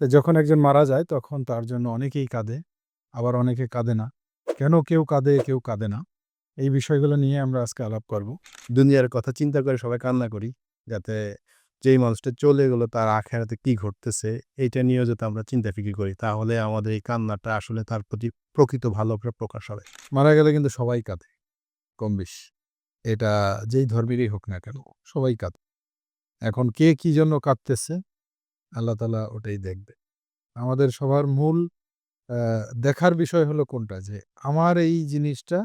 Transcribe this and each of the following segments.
তো যখন একজন মারা যায়, তখন তার জন্য অনেকেই কাঁদে, আবার অনেকে কাঁদে না। কেন কেউ কাঁদে কেউ কাঁদে না? এই বিষয়গুলো নিয়ে আমরা আজকে আলাপ করব। দুনিয়ার কথা চিন্তা করে সবাই কান্না করি, যাতে যেই মানুষটা চলে গেলো, তার আখেরাতে কি ঘটতেছে, এইটা নিয়েও যাতে আমরা চিন্তা ফিকির করি, তাহলে আমাদের এই কান্নাটা আসলে তার প্রতি প্রকৃত ভালোবাসা প্রকাশ হবে। মারা গেলে কিন্তু সবাই কাঁদে, কম বেশ। এটা যেই ধর্মেরই হোক না কেন, সবাই কাঁদে। এখন কে কি জন্য কাঁদতেছে আল্লাহ তালা ওটাই দেখবে। আমাদের সবার মূল দেখার বিষয় হলো কোনটা? যে আমার এই জিনিসটা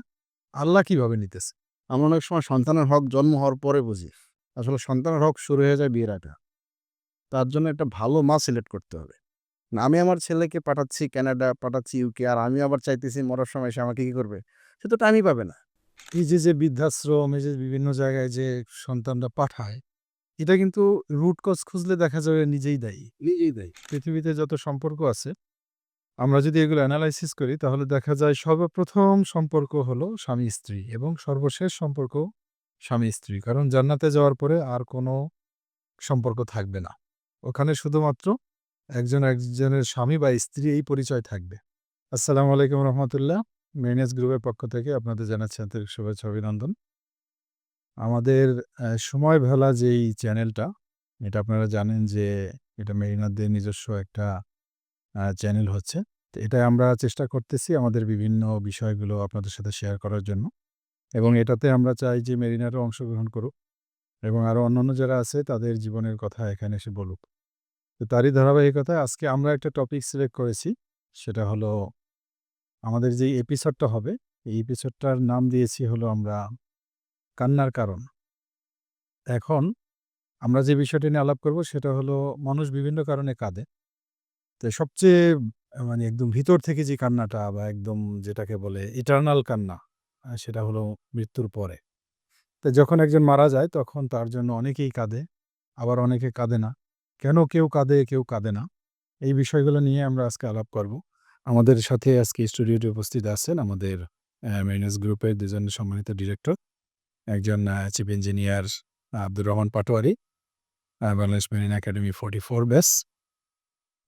আল্লাহ কীভাবে নিতেছে? আমরা অনেক সময় সন্তানের হক জন্ম হওয়ার পরে বুঝি। আসলে সন্তানের হক শুরু হয়ে যায় বিয়ের আগে। তার জন্য একটা ভালো মা সিলেক্ট করতে হবে। না আমি আমার ছেলেকে পাঠাচ্ছি ক্যানাডা পাঠাচ্ছি ইউকে আর আমি আবার চাইতেছি মরার সময় সে আমাকে কি করবে? সে তো টাইমই পাবে না। এই যে যে বৃদ্ধাশ্রম এই যে বিভিন্ন জায়গায় যে সন্তানরা পাঠায় এটা কিন্তু রুট কজ খুঁজলে দেখা যাবে নিজেই দায়ী। নিজেই দায়ী। পৃথিবীতে যত সম্পর্ক আছে আমরা যদি এগুলো অ্যানালাইসিস করি তাহলে দেখা যায় সর্বপ্রথম সম্পর্ক হলো স্বামী স্ত্রী এবং সর্বশেষ সম্পর্ক স্বামী স্ত্রী। কারণ জান্নাতে যাওয়ার পরে আর কোনো সম্পর্ক থাকবে না। ওখানে শুধুমাত্র একজন একজনের স্বামী বা স্ত্রী এই পরিচয় থাকবে। আসসালামু আলাইকুম রহমতুল্লাহ। মেরিনেস গ্রুপের পক্ষ থেকে আপনাদের জানাচ্ছি আন্তরিক শুভেচ্ছা অভিনন্দন। আমাদের সময় ভেলা যেই চ্যানেলটা, এটা আপনারা জানেন যে এটা মেরিনাদের নিজস্ব একটা চ্যানেল হচ্ছে। তো এটা আমরা চেষ্টা করতেছি আমাদের বিভিন্ন বিষয়গুলো আপনাদের সাথে শেয়ার করার জন্য। এবং এটাতে আমরা চাই যে মেরিনারও অংশগ্রহণ করুক এবং আরও অন্যান্য যারা আছে তাদের জীবনের কথা এখানে এসে বলুক। তো তারই ধারাবাহিকতায় আজকে আমরা একটা টপিক সিলেক্ট করেছি, সেটা হলো আমাদের যে এপিসোডটা হবে, এই এপিসোডটার নাম দিয়েছি হলো আমরা কান্নার কারণ। এখন আমরা যে বিষয়টি নিয়ে আলাপ করব সেটা হলো মানুষ বিভিন্ন কারণে কাঁদে। তো সবচেয়ে মানে একদম ভিতর থেকে যে কান্নাটা বা একদম যেটাকে বলে ইটার্নাল কান্না সেটা হলো মৃত্যুর পরে। তো যখন একজন মারা যায় তখন তার জন্য অনেকেই কাঁদে, আবার অনেকে কাঁদে না। কেন কেউ কাঁদে কেউ কাঁদে না? এই বিষয়গুলো নিয়ে আমরা আজকে আলাপ করব। আমাদের সাথে আজকে স্টুডিওতে উপস্থিত আছেন আমাদের মেরিনাস গ্রুপের দুজন সম্মানিত ডিরেক্টর একজন chief engineer Abdur Rahman Patwari Bangladesh marine academy forty four batch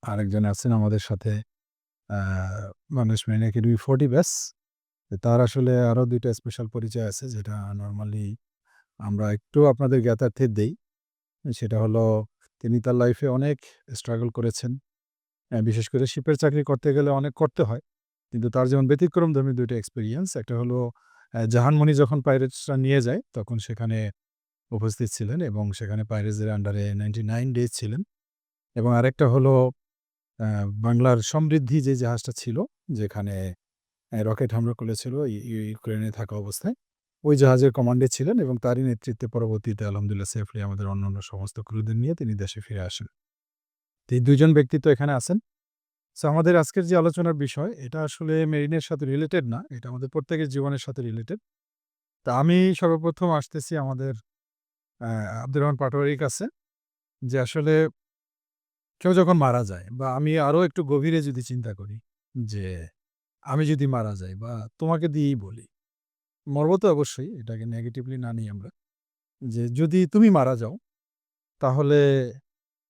আরেকজন আছেন আমাদের সাথে বাংলাদেশ মেরিন একাডেমি ফোর্টি ব্যাস তার আসলে আরও দুইটা স্পেশাল পরিচয় আছে, যেটা নর্মালি আমরা একটু আপনাদের জ্ঞাতার্থে দেই। সেটা হলো, তিনি তার লাইফে অনেক স্ট্রাগল করেছেন। বিশেষ করে শিপের চাকরি করতে গেলে অনেক করতে হয়। কিন্তু তার যেমন ব্যতিক্রম ধর্মী দুইটা এক্সপিরিয়েন্স একটা হলো জাহানমণি যখন পাইরেটসরা নিয়ে যায়, তখন সেখানে উপস্থিত ছিলেন এবং সেখানে পাইরেটসের আন্ডারে নাইনটি নাইন ডেজ ছিলেন। এবং আরেকটা হলো বাংলার সমৃদ্ধি যে জাহাজটা ছিল, যেখানে রকেট হামলা করেছিল ইউ- ইউ- ইউক্রেনে থাকা অবস্থায়, ওই জাহাজের কমান্ডে ছিলেন এবং তারই নেতৃত্বে পরবর্তীতে আলহামদুলিল্লাহ সেফলি আমাদের অন্যান্য সমস্ত ক্রুদের নিয়ে তিনি দেশে ফিরে আসেন। এই দুইজন ব্যক্তিত্ব এখানে আছেন। সো আমাদের আজকের যে আলোচনার বিষয়, এটা আসলে মেরিনের সাথে রিলেটেড না, এটা আমাদের প্রত্যেকের জীবনের সাথে রিলেটেড তা আমি সর্বপ্রথম আসতেছি আমাদের আব্দুর রহমান পাটোয়ারির কাছে, যে আসলে কেউ যখন মারা যায় বা আমি আরও একটু গভীরে যদি চিন্তা করি যে আমি যদি মারা যাই বা তোমাকে দিয়েই বলি, মরবো তো অবশ্যই, এটাকে নেগেটিভলি না নিই আমরা, যে যদি তুমি মারা যাও, তাহলে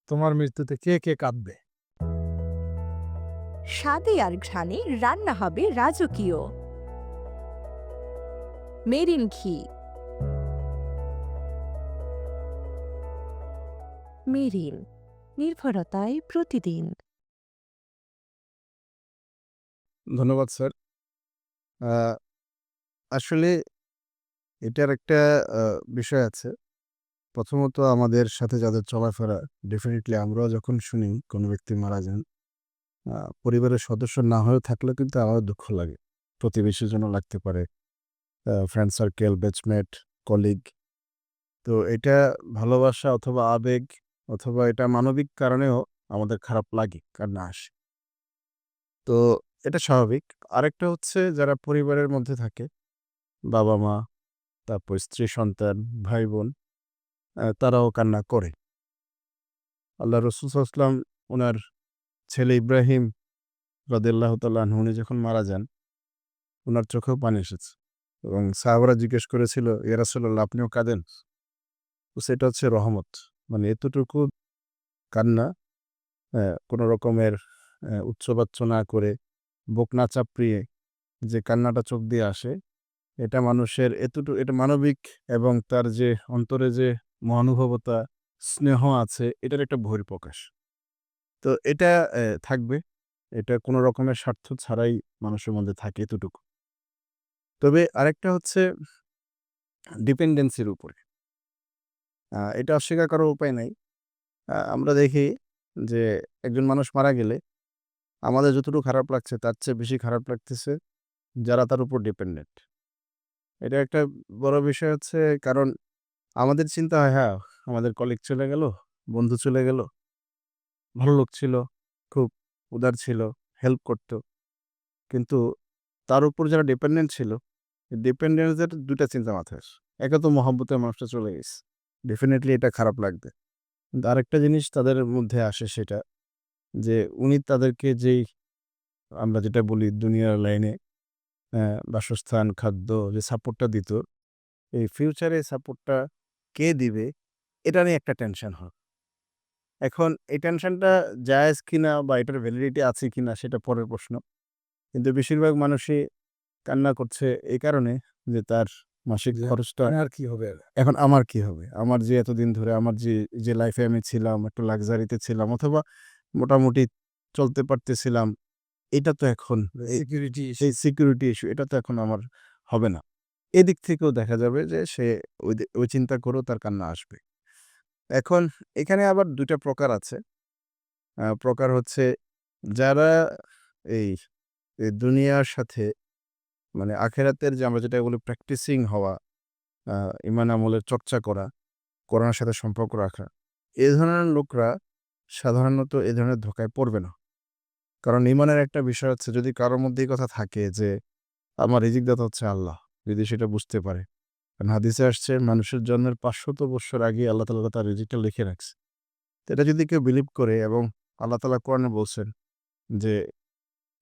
তোমার মৃত্যুতে কে কে কাঁদবে? স্বাদে আর ঘ্রাণে রান্না হবে রাজকীয়। মেরিন ঘি। মেরিন, নির্ভরতায় প্রতিদিন। ধন্যবাদ, স্যার। আসলে এটার একটা বিষয় আছে। প্রথমত আমাদের সাথে যাদের চলাফেরা ডেফিনেটলি আমরাও যখন শুনি, কোনো ব্যক্তি মারা যান পরিবারের সদস্য না হয়ে থাকলেও কিন্তু আমাদের দুঃখ লাগে। প্রতিবেশীর জন্য লাগতে পারে। ফ্রেন্ড সার্কেল ব্যাচমেট কলিগ তো এটা ভালোবাসা অথবা আবেগ অথবা এটা মানবিক কারণেও আমাদের খারাপ লাগে কান্না আসে। তো এটা স্বাভাবিক। আরেকটা হচ্ছে যারা পরিবারের মধ্যে থাকে, বাবা মা, তারপর স্ত্রী সন্তান ভাই বোন তারাও কান্না করে। আল্লাহ রসুল আসলাম ওনার ছেলে ইব্রাহিম রদেল্লাহ তাল্লাহ উনি যখন মারা যান ওনার চোখেও পানি এসেছে এবং সাহাবরা জিজ্ঞেস করেছিল ইয়ারাসুল্লাহ আপনিও কাঁদেন? তো সেটা হচ্ছে রহমত। মানে এতটুকু কান্না কোনো রকমের আহ, উচ্চবাচ্য না করে বুক না চাপড়িয়ে যে কান্নাটা চোখ দিয়ে আসে এটা মানুষের এতটুকু এটা মানবিক এবং তার যে অন্তরে যে মহানুভবতা স্নেহ আছে এটার একটা বহিঃপ্রকাশ। তো এটা থাকবে। এটা কোনো রকমের স্বার্থ ছাড়াই মানুষের মধ্যে থাকে এতটুকু। তবে আরেকটা হচ্ছে ডিপেন্ডেন্সির উপরে। এটা অস্বীকার করার উপায় নাই। আমরা দেখি যে একজন মানুষ মারা গেলে আমাদের যতটুকু খারাপ লাগছে তার চেয়ে বেশি খারাপ লাগতেছে যারা তার উপর ডিপেন্ডেন্ট এটা একটা বড় বিষয় হচ্ছে কারণ আমাদের চিন্তা হয় হ্যাঁ আমাদের কলিগ চলে গেল, বন্ধু চলে গেল। ভালো লোক ছিল, খুব উদার ছিল হেল্প করতো। কিন্তু তার উপর যারা ডিপেন্ডেন্ট ছিল ডিপেন্ডেন্সদের দুটা চিন্তা মাথায় আসে। একে তো মহব্বতের মানুষটা চলে গেছে। ডেফিনেটলি এটা খারাপ লাগবে। কিন্তু আরেকটা জিনিস তাদের মধ্যে আসে সেটা, যে উনি তাদেরকে যেই, আমরা যেটা বলি দুনিয়ার লাইনে বাসস্থান, খাদ্য যে সাপোর্টটা দিত, এই ফিউচারে সাপোর্টটা কে দিবে, এটা নিয়ে একটা টেনশন হয়। এখন এই টেনশনটা জায়েজ কিনা বা এটার ভ্যালিডিটি আছে কিনা সেটা পরের প্রশ্ন। কিন্তু বেশিরভাগ মানুষই কান্না করছে এই কারণে যে তার মাসিক খরচটা আর কি হবে এখন আমার কি হবে? আমার যে এতদিন ধরে আমার যে যে লাইফে আমি ছিলাম একটু লাক্সারিতে ছিলাম অথবা মোটামুটি চলতে পারতেছিলাম এটা তো এখন সিকিউরিটি সেই সিকিউরিটি ইস্যু এটা তো এখন আমার হবে না। এদিক থেকেও দেখা যাবে যে সে ওই ওই চিন্তা করেও তার কান্না আসবে। এখন এখানে আবার দুটা প্রকার আছে। প্রকার হচ্ছে যারা এই দুনিয়ার সাথে মানে আখেরাতের যে আমরা যেটা বলি প্র্যাকটিসিং হওয়া ইমান আমলের চর্চা করা করোনার সাথে সম্পর্ক রাখা, এ ধরনের লোকরা সাধারণত এ ধরনের ধোকায় পড়বে না। কারণ ইমানের একটা বিষয় হচ্ছে যদি কারোর মধ্যে কথা থাকে যে, আমার রিজিকদাতা হচ্ছে আল্লাহ, যদি সেটা বুঝতে পারে। কারণ হাদিসে আসছে, মানুষের জন্মের পাঁচশত বছর আগে আল্লাহ তালা তার রিজিকটা লিখে রাখছে। এটা যদি কেউ বিলিভ করে এবং আল্লাহ তালা কোরআনে বলছেন যে,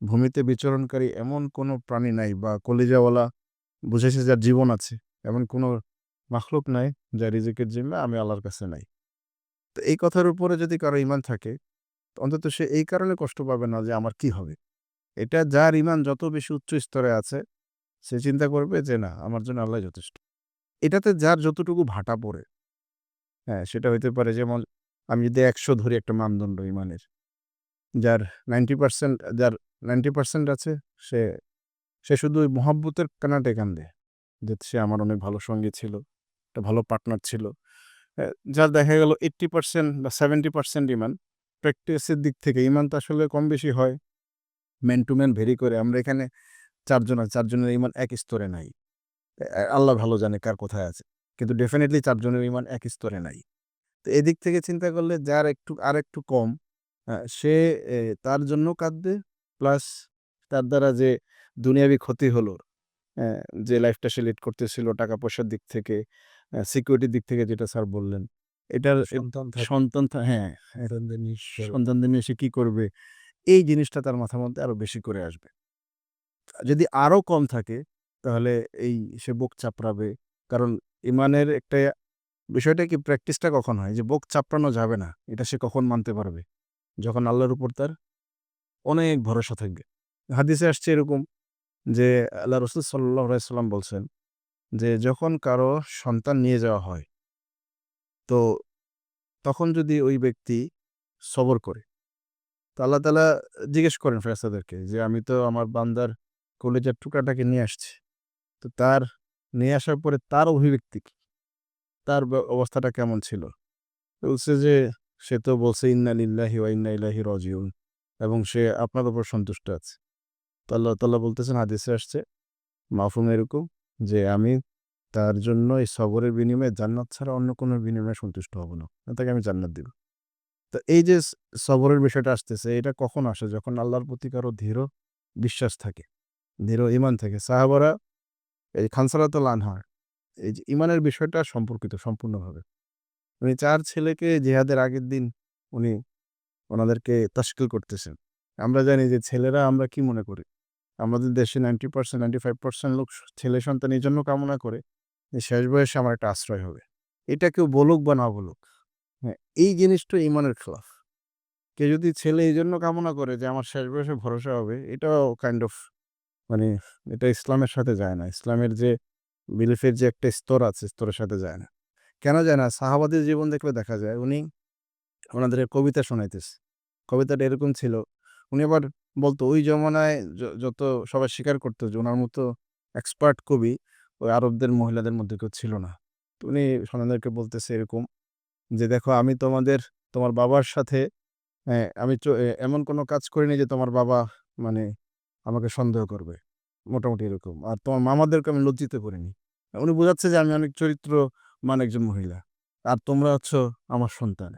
ভূমিতে বিচরণকারী এমন কোনো প্রাণী নাই বা কলিজাওয়ালা বুঝেছে যার জীবন আছে, এমন কোনো মাখলুক নাই যার রিজিকের জিম্মা আমি আল্লাহর কাছে নাই। তো এই কথার উপরে যদি কারও ইমান থাকে, অন্তত সে এই কারণে কষ্ট পাবে না যে আমার কি হবে। এটা যার ইমান যত বেশি উচ্চ স্তরে আছে, সে চিন্তা করবে যে, না, আমার জন্য আল্লাহ যথেষ্ট। এটাতে যার যতটুকু ভাটা পড়ে। হ্যাঁ সেটা হইতে পারে যেমন আমি যদি একশো ধরি একটা মানদণ্ড ইমানের, যার নাইনটি পার্সেন্ট যার নাইনটি পার্সেন্ট আছে, সে সে শুধু ওই মহাব্বতের কানাটে কান্দে যে সে আমার অনেক ভালো সঙ্গী ছিল, একটা ভালো পার্টনার ছিল। যার দেখা গেল এইট্টি পার্সেন্ট বা সেভেন্টি পার্সেন্ট ইমান। প্র্যাকটিসের দিক থেকে ইমান তো আসলে কম বেশি হয়। ম্যান টু ম্যান ভেরি করে। আমরা এখানে চারজন আছে চারজনের ইমান এক স্তরে নাই। আল্লাহ ভালো জানে কার কোথায় আছে। কিন্তু ডেফিনেটলি চারজনের ইমান এক স্তরে নাই। তো এদিক থেকে চিন্তা করলে যার একটু আর একটু কম সে তার জন্য কাঁদবে। প্লাস তার দ্বারা যে দুনিয়াবি ক্ষতি হলো যে লাইফটা সে লিড করতেছিল টাকা পয়সার দিক থেকে সিকিউরিটির দিক থেকে যেটা স্যার বললেন এটার সন্তান সন্তান হ্যাঁ সন্তানদের নিয়ে সে কি করবে? এই জিনিসটা তার মাথার মধ্যে আরও বেশি করে আসবে। যদি আরও কম থাকে তাহলে এই সে বুক চাপড়াবে। কারণ ইমানের একটা বিষয়টা কি প্র্যাকটিসটা কখন হয়? যে বুক চাপড়ানো যাবে না, এটা সে কখন মানতে পারবে? যখন আল্লাহর উপর তার অনেক ভরসা থাকবে। হাদিসে আসছে এরকম যে আল্লাহ রসুল সাল্লাহ সাল্লাম বলছেন যে যখন কারও সন্তান নিয়ে যাওয়া হয়, তো তখন যদি ওই ব্যক্তি সবর করে, তো আল্লাহ তালা জিজ্ঞেস করেন ফেরেস্তাদেরকে যে, আমি তো আমার বান্দার কলেজের টুকরাটাকে নিয়ে আসছি। তো তার নিয়ে আসার পরে তার অভিব্যক্তি কি? তার অবস্থাটা কেমন ছিল? বলছে যে, সে তো বলছে, ইন্না লিল্লাহি ওয়া ইন্না ইলাহি রাজিউন এবং সে আপনার উপর সন্তুষ্ট আছে। তো আল্লাহ তাল্লাহ বলতেছেন, হাদিসে আসছে, মাফুম এরকম যে, আমি তার জন্য এই সবরের বিনিময়ে জান্নাত ছাড়া অন্য কোনো বিনিময়ে সন্তুষ্ট হব না। তাকে আমি জান্নাত দিব। তো এই যে, সবরের বিষয়টা আসতেছে, এটা কখন আসে? যখন আল্লাহর প্রতি কারও দৃঢ় বিশ্বাস থাকে, দৃঢ় ইমান থাকে। সাহাবারা এই খানসারাতুল আনহার এই যে ইমানের বিষয়টা সম্পর্কিত সম্পূর্ণভাবে। উনি চার ছেলেকে জেহাদের আগের দিন উনি ওনাদেরকে তাস্কিল করতেছেন। আমরা জানি যে ছেলেরা আমরা কি মনে করি? আমাদের দেশে ninety percent ninety five percent লোক ছেলে সন্তান এই জন্য কামনা করে যে শেষ বয়সে আমার একটা আশ্রয় হবে। এটা কেউ বলুক বা না বলুক হ্যাঁ এই জিনিসটা ইমানের খেলাফ। কেউ যদি ছেলে এই জন্য কামনা করে যে আমার শেষ বয়সে ভরসা হবে, এটাও কাইন্ড অফ মানে এটা ইসলামের সাথে যায় না। ইসলামের যে বিলিফের যে একটা স্তর আছে স্তরের সাথে যায় না। কেন যায় না? সাহাবাদের জীবন দেখলে দেখা যায় উনি ওনাদের কবিতা শোনাইতেছে। কবিতাটা এরকম ছিল উনি আবার বলতো ওই জমানায় যত সবাই স্বীকার করতো যে ওনার মতো এক্সপার্ট কবি ওই আরবদের মহিলাদের মধ্যে কেউ ছিল না। তো উনি সনাদেরকে বলতেছে এরকম যে দেখো আমি তোমাদের তোমার বাবার সাথে হ্যাঁ, আমি এমন কোনো কাজ করিনি যে তোমার বাবা মানে আমাকে সন্দেহ করবে। মোটামুটি এরকম। আর তোমার মামাদেরকে আমি লজ্জিত করিনি। উনি বোঝাচ্ছে যে আমি অনেক চরিত্র মান একজন মহিলা। আর তোমরা হচ্ছে আমার সন্তান।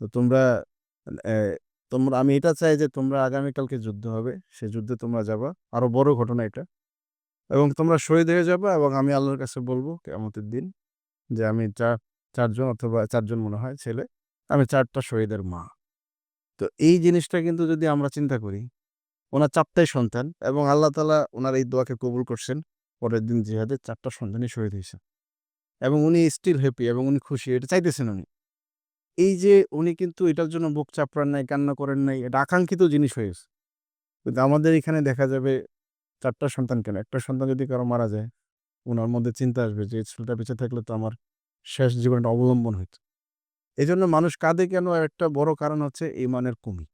তো তোমরা তোমরা, আমি এটা চাই যে তোমরা আগামীকালকে যুদ্ধ হবে। সে যুদ্ধে তোমরা যাবা। আরও বড় ঘটনা এটা। এবং তোমরা শহীদ হয়ে যাবে এবং আমি আল্লাহর কাছে বলব কেমতের দিন যে আমি চার চারজন অথবা চারজন মনে হয় ছেলে, আমি চারটা শহীদের মা। তো এই জিনিসটা কিন্তু যদি আমরা চিন্তা করি ওনার চারটাই সন্তান এবং আল্লাহ তালা ওনার এই দোয়াকে কবুল করছেন। পরের দিন জিহাদে চারটা সন্তানই শহীদ হয়েছে। এবং উনি স্টিল হ্যাপি এবং উনি খুশি, এটা চাইতেছেন উনি। এই যে উনি কিন্তু এটার জন্য বুক চাপড়ান নাই, কান্না করেন নাই, এটা আকাঙ্ক্ষিত জিনিস হয়েছে কিন্তু আমাদের এখানে দেখা যাবে চারটা সন্তান কেন? একটা সন্তান যদি কারও মারা যায়, ওনার মধ্যে চিন্তা আসবে যে ছেলেটা বেঁচে থাকলে তো আমার শেষ জীবনটা অবলম্বন হইতো। এই জন্য মানুষ কাঁদে কেন? একটা বড় কারণ হচ্ছে ইমানের কমি।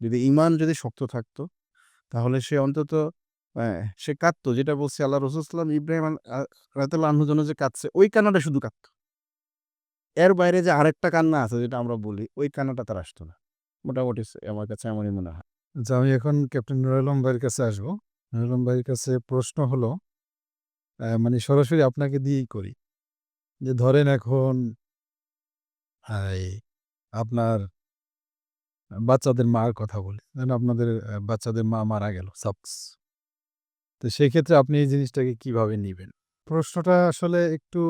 যদি ইমান যদি শক্ত থাকতো, তাহলে সে অন্তত সে কাঁদতো। যেটা বলছে আল্লাহ রসুলাম ইব্রাহিম রাতাল্লাহ যে কাঁদছে, ওই কান্নাটা শুধু কাঁদতো। এর বাইরে যে আরেকটা কান্না আছে, যেটা আমরা বলি, ওই কান্নাটা তার আসতো না। মোটামুটি আমার কাছে এমনই মনে হয়। আচ্ছা আমি এখন ক্যাপ্টেন নুর আলম ভাইয়ের কাছে আসব। নুর আলম ভাইয়ের কাছে প্রশ্ন হলো মানে সরাসরি আপনাকে দিয়েই করি। যে ধরেন এখন আপনার বাচ্চাদের মার কথা বলি। ধরেন আপনাদের বাচ্চাদের মা মারা গেল সাপোজ। তো সেই ক্ষেত্রে আপনি এই জিনিসটাকে কীভাবে নেবেন? প্রশ্নটা আসলে একটু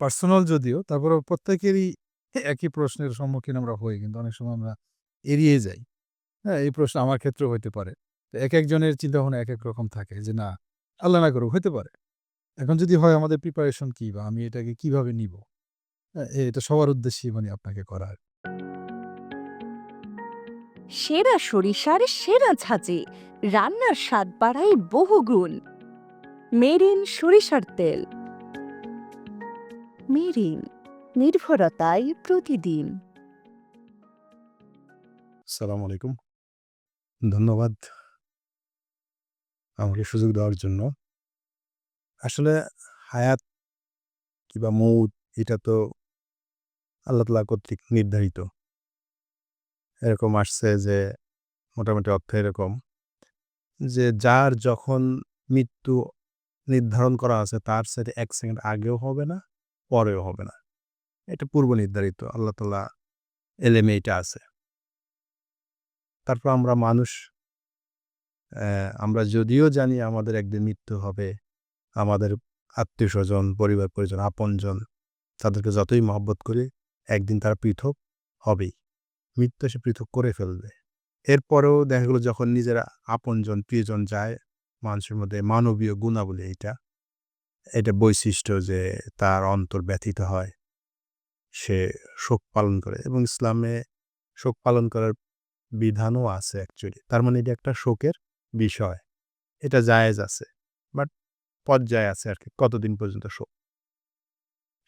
পার্সোনাল যদিও তারপরে প্রত্যেকেরই একই প্রশ্নের সম্মুখীন আমরা হই কিন্তু অনেক সময় আমরা এড়িয়ে যাই। হ্যাঁ এই প্রশ্ন আমার ক্ষেত্রেও হইতে পারে। তো এক একজনের চিন্তা ভাবনা এক এক রকম থাকে যে না আল্লাহ না করুক হইতে পারে। এখন যদি হয় আমাদের প্রিপারেশন কি বা আমি এটাকে কীভাবে নিব? হ্যাঁ, এটা সবার উদ্দেশ্যে মানে আপনাকে করার। সেরা সরিষার সেরা ছাঁচে রান্নার স্বাদ বাড়ায় বহুগুণ মেরিন সরিষার তেল। মেরিন নির্ভরতায় প্রতিদিন। সালাম আলাইকুম। ধন্যবাদ আমাকে সুযোগ দেওয়ার জন্য। আসলে হায়াত কিংবা মৌত, এটা তো আল্লাহ তালা কর্তৃক নির্ধারিত। এরকম আসছে যে, মোটামুটি অর্থ এরকম যে, যার যখন মৃত্যু নির্ধারণ করা আছে, তার সাথে এক সেকেন্ড আগেও হবে না, পরেও হবে না। এটা পূর্ব নির্ধারিত, আল্লাহ তালা এলেমে এটা আছে। তারপর আমরা মানুষ আমরা যদিও জানি আমাদের একদিন মৃত্যু হবে, আমাদের আত্মীয় স্বজন পরিবার পরিজন আপনজন, তাদেরকে যতই মহব্বত করি, একদিন তারা পৃথক হবেই। মৃত্যু সে পৃথক করে ফেলবে। এরপরেও দেখা গেলো যখন নিজেরা আপনজন, প্রিয়জন যায়, মানুষের মধ্যে মানবীয় গুণাবলী এটা এটা বৈশিষ্ট্য যে তার অন্তর ব্যথিত হয়, সে শোক পালন করে এবং ইসলামে শোক পালন করার বিধানও আছে অ্যাকচুয়ালি তার মানে এটা একটা শোকের বিষয়। এটা জায়েজ আছে বাট পর্যায়ে আছে আর কি, কতদিন পর্যন্ত শোক?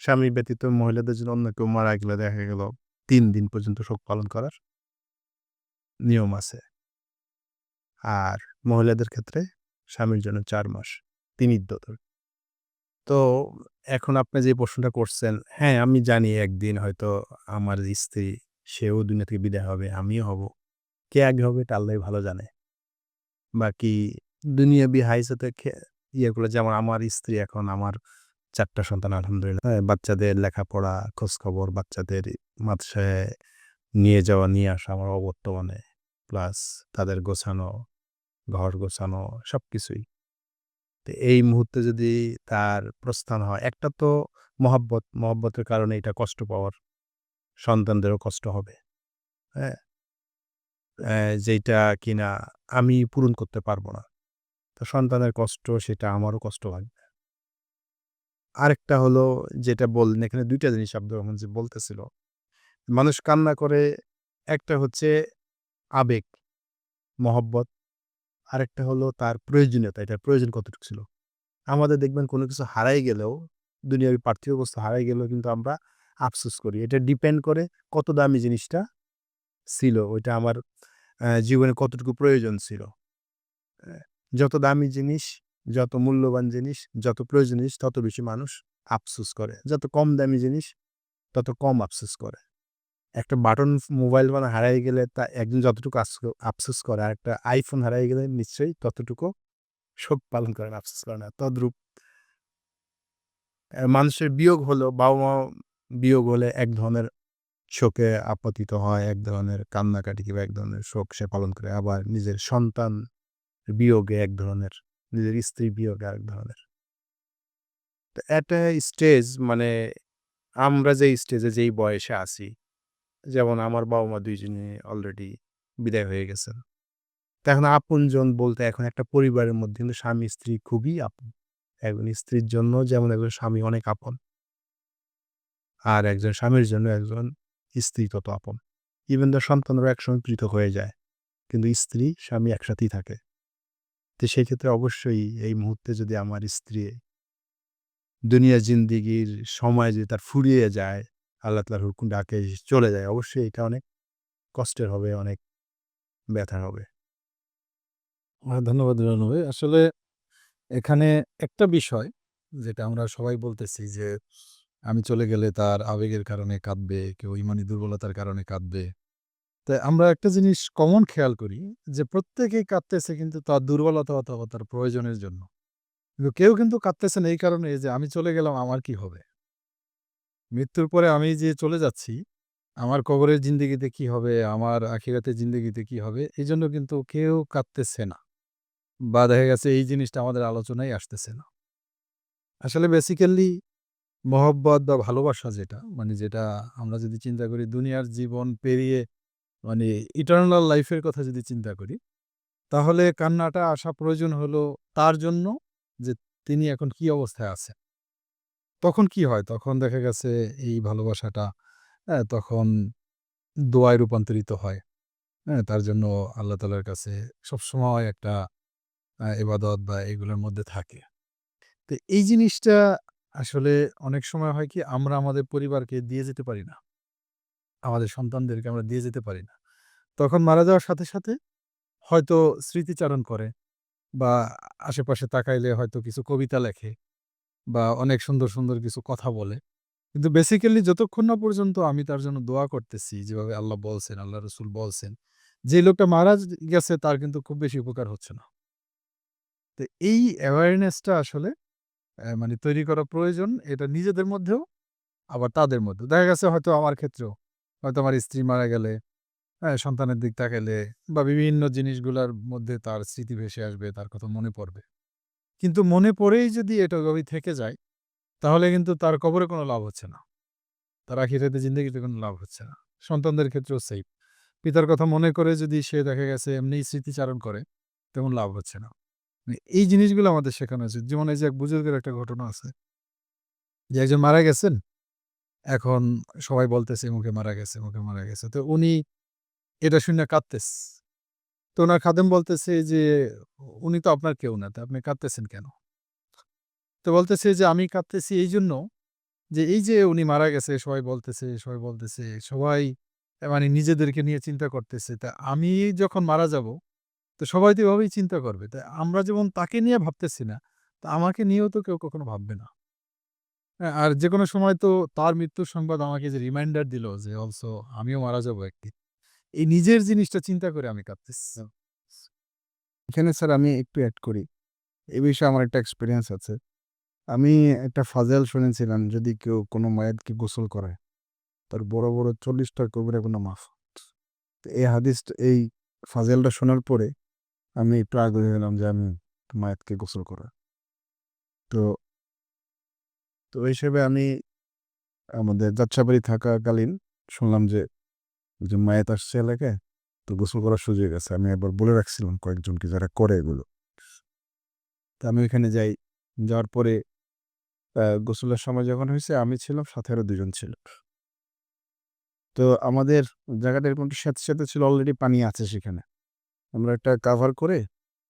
স্বামী ব্যতীত মহিলাদের জন্য অন্য কেউ মারা গেলে দেখা গেল তিন দিন পর্যন্ত শোক পালন করার নিয়ম আছে। আর মহিলাদের ক্ষেত্রে স্বামীর জন্য চার মাস তিন ইদ্যত তো এখন আপনি যে প্রশ্নটা করছেন হ্যাঁ আমি জানি একদিন হয়তো আমার স্ত্রী, সেও দুনিয়া থেকে বিদায় হবে, আমিও হব। কে আগে হবে এটা আল্লাহ ভালো জানে। বাকি দুনিয়া বি হাইসাতে ইয়েগুলো যেমন আমার স্ত্রী এখন আমার চারটা সন্তান আলহামদুলিল্লাহ। হ্যাঁ, বাচ্চাদের লেখাপড়া খোঁজখবর বাচ্চাদের মাদ্রাসায় নিয়ে যাওয়া নিয়ে আসা আমার অবর্তমানে। প্লাস তাদের গোছানো ঘর গোছানো সব কিছুই তো এই মুহূর্তে যদি তার প্রস্থান হয় একটা তো মহাব্বত মহাব্বতের কারণে এটা কষ্ট পাওয়ার সন্তানদেরও কষ্ট হবে। হ্যাঁ? যেটা কিনা আমি পূরণ করতে পারব না। তো সন্তানের কষ্ট সেটা আমারও কষ্ট লাগবে। আরেকটা হলো যেটা বললেন এখানে দুইটা জিনিস আব্দুর রহমান যে বলতেছিল মানুষ কান্না করে একটা হচ্ছে আবেগ, মহব্বত। আরেকটা হলো তার প্রয়োজনীয়তা। এটার প্রয়োজন কতটুকু ছিল। আমাদের দেখবেন কোনো কিছু হারাই গেলেও দুনিয়াবি পার্থিব বস্তু হারায় গেলেও কিন্তু আমরা আফসোস করি। এটা ডিপেন্ড করে কত দামি জিনিসটা ছিল। ওইটা আমার জীবনে কতটুকু প্রয়োজন ছিল। যত দামি জিনিস, যত মূল্যবান জিনিস, যত প্রয়োজনীয় জিনিস তত বেশি মানুষ আফসোস করে। যত কম দামি জিনিস তত কম আফসোস করে। একটা বাটন মোবাইল ফোন হারায় গেলে তা একজন যতটুকু আফসো আফসোস করে আরেকটা আইফোন হারায় গেলে নিশ্চয়ই ততটুকু শোক পালন করে না, আফসোস করে না। তদ্রূপ মানুষের বিয়োগ হলো বাবা-মা বিয়োগ হলে এক ধরনের শোকে আপতিত হয়, এক ধরনের কান্নাকাটি কিংবা এক ধরনের শোক সে পালন করে। আবার নিজের সন্তান বিয়োগে এক ধরনের, নিজের স্ত্রী বিয়োগে আরেক ধরনের। তো একটা স্টেজ মানে আমরা যেই স্টেজে যেই বয়সে আছি, যেমন আমার বাবা-মা ২ জনই অলরেডি বিদায় হয়ে গেছেন। তো এখন আপনজন বলতে এখন একটা পরিবারের মধ্যে কিন্তু স্বামী-স্ত্রী খুবই আপন। একজন স্ত্রীর জন্য যেমন একজন স্বামী অনেক আপন। আর একজন স্বামীর জন্য একজন স্ত্রী তত আপন। ইভেন দো সন্তানরা একসময় পৃথক হয়ে যায়। কিন্তু স্ত্রী, স্বামী একসাথেই থাকে। তো সেক্ষেত্রে অবশ্যই এই মুহূর্তে যদি আমার স্ত্রী দুনিয়ার জিন্দেগির সময় যদি তার ফুরিয়ে যায়, আল্লাহ তাআলার হুকুম ডাকে চলে যায়, অবশ্যই এটা অনেক কষ্টের হবে, অনেক ব্যথার হবে। আ ধন্যবাদ ভাই। আসলে এখানে একটা বিষয় যেটা আমরা সবাই বলতেছি যে আমি চলে গেলে তার আবেগের কারণে কাঁদবে, কেউ ইমানি দুর্বলতার কারণে কাঁদবে। তো আমরা একটা জিনিস কমন খেয়াল করি যে প্রত্যেকেই কাঁদতেছে কিন্তু তার দুর্বলতা অথবা তার প্রয়োজনের জন্য। কিন্তু কেউ কিন্তু কাঁদতেছে না এই কারণে যে আমি চলে গেলাম আমার কি হবে? মৃত্যুর পরে আমি যে চলে যাচ্ছি, আমার কবরের জিন্দেগিতে কি হবে? আমার আখিরাতের জিন্দেগিতে কি হবে? এই জন্য কিন্তু কেউ কাঁদতেছে না। বা দেখা গেছে এই জিনিসটা আমাদের আলোচনায় আসতেছে না। আসলে বেসিক্যালি মহব্বত বা ভালোবাসা যেটা, মানে যেটা আমরা যদি চিন্তা করি দুনিয়ার জীবন পেরিয়ে মানে ইটারনাল লাইফের কথা যদি চিন্তা করি, তাহলে কান্নাটা আসা প্রয়োজন হলো তার জন্য যে তিনি এখন কি অবস্থায় আছেন। তখন কি হয়? তখন দেখা গেছে এই ভালোবাসাটা হ্যাঁ, তখন দোয়ায় রূপান্তরিত হয়। হ্যাঁ, তার জন্য আল্লাহ তাআলার কাছে সবসময় একটা এবাদত বা এগুলোর মধ্যে থাকে। তো এই জিনিসটা আসলে অনেক সময় হয় কি আমরা আমাদের পরিবারকে দিয়ে যেতে পারি না। আমাদের সন্তানদেরকে আমরা দিয়ে যেতে পারি না। তখন মারা যাওয়ার সাথে, সাথে হয়তো স্মৃতিচারণ করে বা আশেপাশে তাকাইলে হয়তো কিছু কবিতা লেখে বা অনেক সুন্দর, সুন্দর কিছু কথা বলে। কিন্তু বেসিক্যালি যতক্ষণ না পর্যন্ত আমি তার জন্য দোয়া করতেছি যেভাবে আল্লাহ বলছেন, আল্লাহ রসুল বলছেন, যে লোকটা মারা গেছে তার কিন্তু খুব বেশি উপকার হচ্ছে না। তো এই অ্যাওয়ারনেসটা আসলে মানে তৈরি করা প্রয়োজন এটা নিজেদের মধ্যেও আবার তাদের মধ্যেও। দেখা গেছে হয়তো আমার ক্ষেত্রেও, হয়তো আমার স্ত্রী মারা গেলে, সন্তানের দিক তাকাইলে বা বিভিন্ন জিনিসগুলার মধ্যে তার স্মৃতি ভেসে আসবে, তার কথা মনে পড়বে। কিন্তু মনে পড়েই যদি এটা ওভাবেই থেকে যায়, তাহলে কিন্তু তার কবরে কোনো লাভ হচ্ছে না। তার আখিরাতে জিন্দেগিতে কোনো লাভ হচ্ছে না। সন্তানদের ক্ষেত্রেও সেইম। পিতার কথা মনে করে যদি সে দেখা গেছে এমনি স্মৃতিচারণ করে, তেমন লাভ হচ্ছে না। মানে এই জিনিসগুলো আমাদের শেখানো উচিত। যেমন এই যে এক বুজুর্গের একটা ঘটনা আছে। যে একজন মারা গেছেন, এখন সবাই বলতেছে মুখে মারা গেছে, মুখে মারা গেছে। তো উনি এটা শুনে কাঁদতেছে। তো ওনার খাদেম বলতেছে যে, "উনি তো আপনার কেউ না, তো আপনি কাঁদতেছেন কেন?" তো বলতেছে যে, "আমি কাঁদতেছি এই জন্য যে এই যে উনি মারা গেছে সবাই বলতেছে, সবাই বলতেছে, সবাই মানে নিজেদেরকে নিয়ে চিন্তা করতেছে। তা আমি যখন মারা যাব, তো সবাই তো এভাবেই চিন্তা করবে। তা আমরা যেমন তাকে নিয়ে ভাবতেছি না, তা আমাকে নিয়েও তো কেউ কখনো ভাববে না।" হ্যাঁ, আর যেকোনো সময় তো তার মৃত্যুর সংবাদ আমাকে যে রিমাইন্ডার দিল যে অলসো আমিও মারা যাব একদিন। এই নিজের জিনিসটা চিন্তা করে আমি কাঁদতেছি। এখানে স্যার আমি একটু অ্যাড করি। এ বিষয়ে আমার একটা এক্সপেরিয়েন্স আছে। আমি একটা ফাজেল শুনেছিলাম যদি কেউ কোনো মাইয়াতকে গোসল করায়, তার বড়, বড় ৪০ টা কবিরা গুনাহ মাফ। তো এই হাদিসটা এই ফাজেলটা শোনার পরে আমি একটু আগ্রহী হলাম যে আমি মাইয়াতকে গোসল করা। তো তো ওই হিসেবে আমি আমাদের যাত্রাবাড়ি থাকাকালীন শুনলাম যে, যে মাইয়াত আসছে এলাকায়, তো গোসল করার সুযোগ আছে। আমি একবার বলে রাখছিলাম কয়েকজনকে যারা করে এগুলো। তো আমি ওইখানে যাই। যাওয়ার পরে গোসলের সময় যখন হয়েছে আমি ছিলাম সাথে আরও দুজন ছিল। তো আমাদের জায়গাটা এরকম একটু স্যাঁতস্যাঁতে ছিল অলরেডি পানি আছে সেখানে। আমরা একটা কাভার করে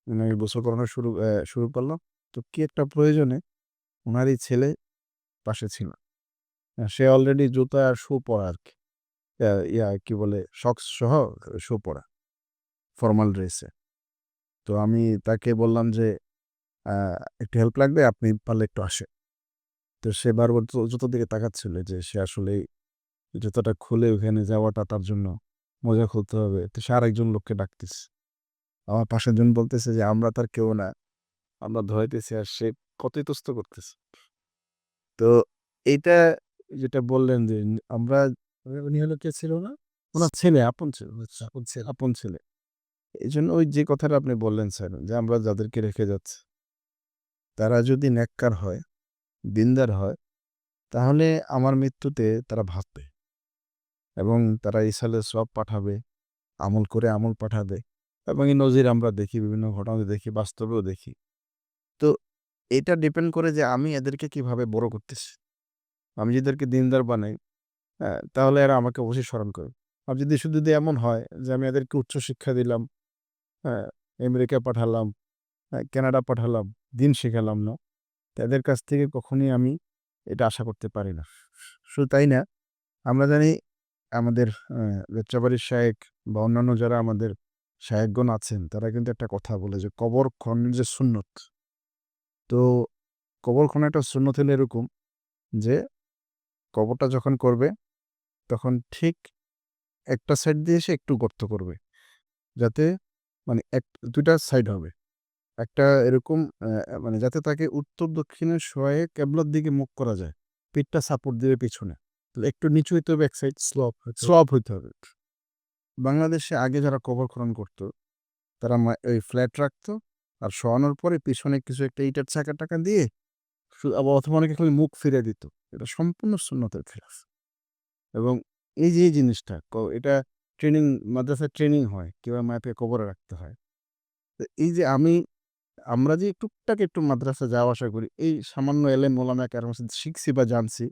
মানে গোসল করানো শুরু শুরু করলাম। তো কি একটা প্রয়োজনে উনারই ছেলে পাশে ছিল। সে অলরেডি জুতা আর শু পরা আরকি। অ্যা ইয়া কি বলে সক্স সহ শু পরা। ফরমাল ড্রেসে। তো আমি তাকে বললাম যে, একটু হেল্প লাগবে আপনি পারলে একটু আসে তো সে বারবার জুতার দিকে তাকাচ্ছিল যে সে আসলেই জুতোটা খুলে ওখানে যাওয়াটা তার জন্য মজা খুলতে হবে। তো সে আরেকজন লোককে ডাকতেছে। আমার পাশের জন বলতেছে যে, "আমরা তার কেউ না। আমরা ধোয়াইতেছি" আর সে কত ইতস্ত করতেছে। তো এইটা যেটা বললেন যে আমরা উনি হলো কে ছিল না? উনার ছেলে, আপন ছেলে, আচ্ছা, আপন ছেলে। আপন ছেলে। এই জন্য ওই যে কথাটা আপনি বললেন স্যার যে আমরা যাদেরকে রেখে যাচ্ছি তারা যদি নেককার হয়, দিনদার হয়, তাহলে আমার মৃত্যুতে তারা ভাববে। এবং তারা ইসালে সব পাঠাবে, আমল করে আমল পাঠাবে। এবং এই নজির আমরা দেখি বিভিন্ন ঘটনাতে দেখি, বাস্তবেও দেখি। তো এটা ডিপেন্ড করে যে আমি এদেরকে কীভাবে বড় করতেছি। আমি যদি এদেরকে দিনদার বানাই, হ্যাঁ? তাহলে এরা আমাকে অবশ্যই স্মরণ করবে। আর যদি শুধু যদি এমন হয় যে আমি এদেরকে উচ্চশিক্ষা দিলাম, হ্যাঁ? আমেরিকা পাঠালাম, হ্যাঁ? কানাডা পাঠালাম, দিন শেখালাম না। তো এদের কাছ থেকে কখনোই আমি এটা আশা করতে পারি না। শুধু তাই না, আমরা জানি আমাদের আ যাত্রাবাড়ির শায়েখ বা অন্যান্য যারা আমাদের শায়েখগণ আছেন তারা কিন্তু একটা কথা বলে যে কবর খননের যে সুন্নত। তো কবর খননটা সুন্নত হলো এরকম যে কবরটা যখন করবে তখন ঠিক একটা সাইড দিয়ে এসে একটু গর্ত করবে। যাতে মানে এক দুইটা সাইড হবে। একটা এরকম মানে যাতে তাকে উত্তর দক্ষিণের শোয়ে কেবলার দিকে মুখ করা যায়। পিঠটা সাপোর্ট দেবে পিছনে। তাহলে একটু নিচু হইতে হবে এক সাইড স্লপ। স্লপ হইতে হবে। বাংলাদেশে আগে যারা কবর খনন করত, তারা ওই ফ্ল্যাট রাখতো। আর শোয়ানোর পরে পিছনে কিছু একটা ইটের চাকা-টাকা দিয়ে সু আবার অথবা অনেকে খালি মুখ ফিরাই দিত। এটা সম্পূর্ণ সুন্নতের খেলাফ। এবং এই যে জিনিসটা এটা ট্রেনিং মাদ্রাসায় ট্রেনিং হয়। কীভাবে মায়াকে কবরে রাখতে হয়। তো এই যে আমি আমরা যে টুকটাক একটু মাদ্রাসা যাওয়া আসা করি, এই সামান্য এলেম ওলামা কেরাম শিখছি বা জানছি,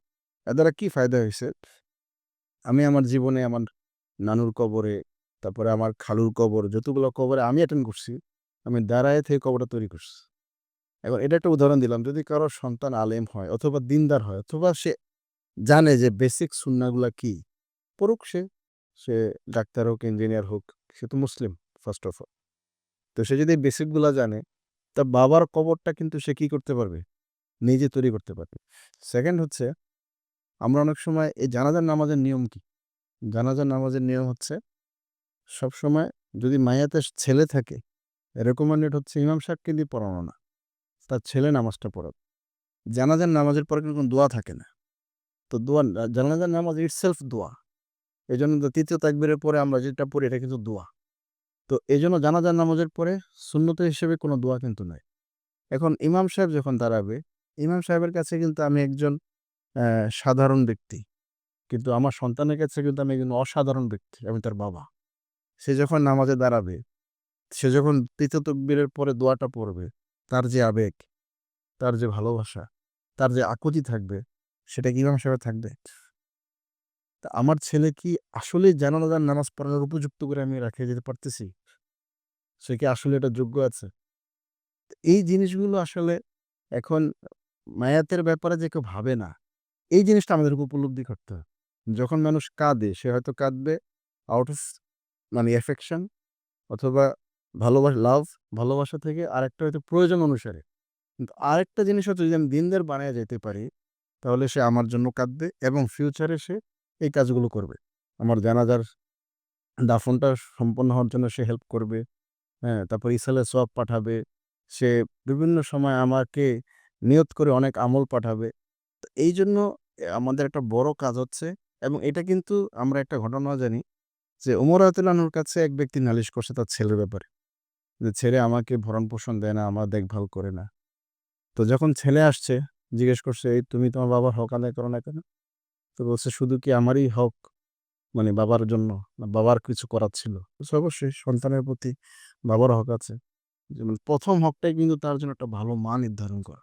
এর দ্বারা কী ফায়দা হয়েছে আমি আমার জীবনে আমার নানুর কবরে, তারপরে আমার খালুর কবর, যতগুলো কবরে আমি অ্যাটেন্ড করছি, আমি দাঁড়ায়ে থেকে কবরটা তৈরি করছি। এখন এটা একটা উদাহরণ দিলাম। যদি কারও সন্তান আলেম হয় অথবা দিনদার হয় অথবা সে জানে যে বেসিক সুন্নাহগুলা কি, পড়ুক সে। সে ডাক্তার হোক, ইঞ্জিনিয়ার হোক, সে তো মুসলিম ফার্স্ট অফ অল। তো সে যদি বেসিকগুলা জানে, তা বাবার কবরটা কিন্তু সে কি করতে পারবে? নিজে তৈরি করতে পারবে। সেকেন্ড হচ্ছে, আমরা অনেক সময় এই জানাজার নামাজের নিয়ম কি? জানাজার নামাজের নিয়ম হচ্ছে, সব সময় যদি মায়াতে ছেলে থাকে, রেকমেন্ডেড হচ্ছে ইমাম সাহেবকে দিয়ে পড়ানো না। তার ছেলে নামাজটা পড়াবে। জানাজার নামাজের পরে কোনো দোয়া থাকে না। তো দোয়া জানাজার নামাজ ইটসেলফ দোয়া। এজন্য তো ৩য় তাকবীরের পরে আমরা যেটা পড়ি এটা কিন্তু দোয়া। তো এজন্য জানাজার নামাজের পরে সুন্নত হিসেবে কোনো দোয়া কিন্তু নাই। এখন ইমাম সাহেব যখন দাঁড়াবে, ইমাম সাহেবের কাছে কিন্তু আমি একজন সাধারণ ব্যক্তি। কিন্তু আমার সন্তানের কাছে কিন্তু আমি একজন অসাধারণ ব্যক্তি। আমি তার বাবা। সে যখন নামাজে দাঁড়াবে, সে যখন ৩য় তাকবীরের পরে দোয়াটা পড়বে, তার যে আবেগ, তার যে ভালোবাসা, তার যে আকুতি থাকবে, সেটা কি ইমাম সাহেবের থাকবে? তা আমার ছেলে কি আসলেই জানাজার নামাজ পড়ার উপযুক্ত করে আমি রেখে যেতে পারতেছি? সে কি আসলে এটা যোগ্য আছে? এই জিনিসগুলো আসলে এখন মায়াতের ব্যাপারে যে কেউ ভাবে না, এই জিনিসটা আমাদেরকে উপলব্ধি করতে হবে। যখন মানুষ কাঁদে, সে হয়তো কাঁদবে আউট অফ মানে অ্যাফেকশন অথবা ভালোবাসা লাভ, ভালোবাসা থেকে আরেকটা হয়তো প্রয়োজন অনুসারে। কিন্তু আরেকটা জিনিস হচ্ছে যদি আমি দিনদার বানায়া যেতে পারি, তাহলে সে আমার জন্য কাঁদবে এবং ফিউচারে সে এই কাজগুলো করবে। আমার জানাজার দাফনটা সম্পন্ন হওয়ার জন্য সে হেল্প করবে। হ্যাঁ? তারপর ইসালে সব পাঠাবে। সে বিভিন্ন সময় আমাকে নিয়ত করে অনেক আমল পাঠাবে। তো এইজন্য এ আমাদের একটা বড় কাজ হচ্ছে এবং এটা কিন্তু আমরা একটা ঘটনা জানি যে ওমর আনহুর কাছে এক ব্যক্তি নালিশ করছে তার ছেলের ব্যাপারে। যে ছেলে আমাকে ভরণ-পোষণ দেয় না, আমার দেখভাল করে না। তো যখন ছেলে আসছে, জিজ্ঞেস করছে, "এই তুমি তোমার বাবার হক আদায় করো না কেন?" তো বলছে, "শুধু কি আমারই হক মানে বাবার জন্য? না বাবার কিছু করার ছিল?" "অবশ্যই সন্তানের প্রতি বাবার হক আছে।" যেমন প্রথম হকটাই কিন্তু তার জন্য একটা ভালো মা নির্ধারণ করা।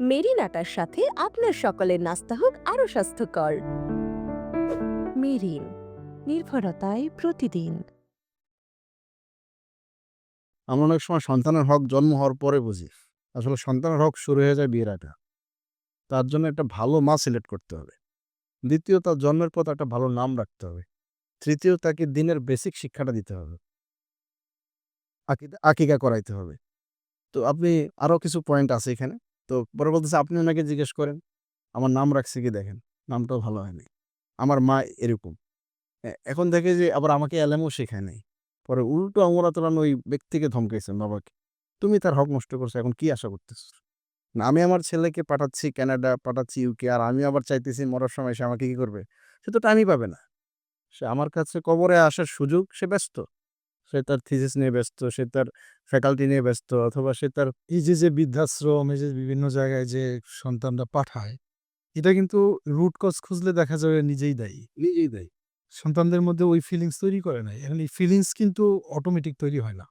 মেরিন আটার সাথে আপনার সকলের নাস্তা হোক আরও স্বাস্থ্যকর মেরিন নির্ভরতায় প্রতিদিন। আমরা অনেক সময় সন্তানের হক জন্ম হওয়ার পরে বুঝি। আসলে সন্তানের হক শুরু হয়ে যায় বিয়ের আগে। তার জন্য একটা ভালো মা সিলেক্ট করতে হবে। দ্বিতীয়, তার জন্মের পর একটা ভালো নাম রাখতে হবে। তৃতীয়, তাকে দিনের বেসিক শিক্ষাটা দিতে হবে। আকিকা করাইতে হবে। তো আপনি আরও কিছু পয়েন্ট আছে এখানে। তো পরে বলতেছে, আপনি ওনাকে জিজ্ঞেস করেন। আমার নাম রাখছে কি দেখেন? নামটাও ভালো হয়নি। আমার মা এরকম। এখন দেখে যে আবার আমাকে এলেমও শেখায় নাই। পরে উল্টো আমরা ওই ব্যক্তিকে ধমকাইছেন বাবাকে, তুমি তার হক নষ্ট করছ, এখন কি আশা করতেছো? না, আমি আমার ছেলেকে পাঠাচ্ছি ক্যানাডা পাঠাচ্ছি ইউকে আর আমি আবার চাইতেছি মরার সময় সে আমাকে কি করবে? সে তো টাইমই পাবে না। সে আমার কাছে কবরে আসার সুযোগ, সে ব্যস্ত। সে তার থিসিস নিয়ে ব্যস্ত, সে তার ফ্যাকাল্টি নিয়ে ব্যস্ত, অথবা সে তার এই যে যে বৃদ্ধাশ্রম, এই যে বিভিন্ন জায়গায় যে সন্তানরা পাঠায় এটা কিন্তু রুট কজ খুঁজলে দেখা যাবে নিজেই দায়ী। নিজেই দায়ী। সন্তানদের মধ্যে ওই ফিলিংস তৈরি করে না এখন এই ফিলিংস কিন্তু অটোমেটিক তৈরি হয় না।